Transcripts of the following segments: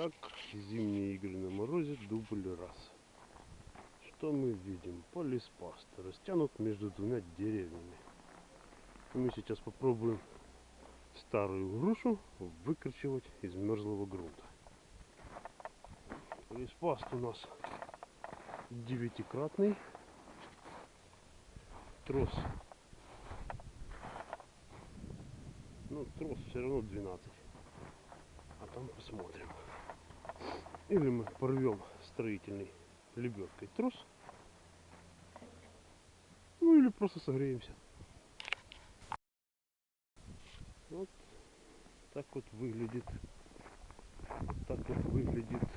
Итак, зимние игры на морозе, дубль раз. Что мы видим? Полиспаст растянут между двумя деревьями. Мы сейчас попробуем старую грушу выкручивать из мерзлого грунта. Полиспаст у нас девятикратный. Трос. Ну, трос все равно 12. Или мы порвем строительный лебедкой трос. Ну или просто согреемся. Вот так вот выглядит. Вот так вот выглядит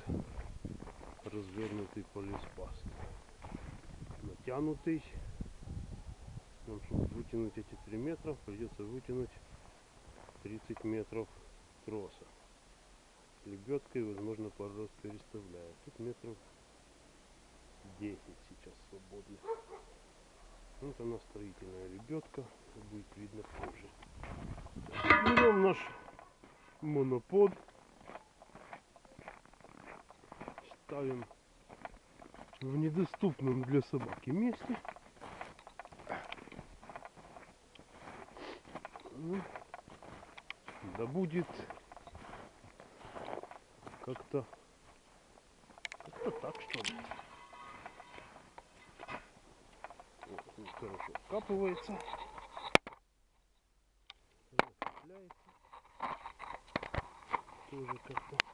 развернутый полиспаст. Натянутый. Нам, чтобы вытянуть эти 3 метра, придется вытянуть 30 метров троса. Лебедкой, возможно, пару раз переставляю. Тут метров 10 сейчас свободных. Вот она строительная лебедка. Будет видно позже. Берем наш монопод. Ставим в недоступном для собаки месте. Ну, Да будет как-то как-то так что ли. Вот, он хорошо вкапывается. Цепляется. Тоже как-то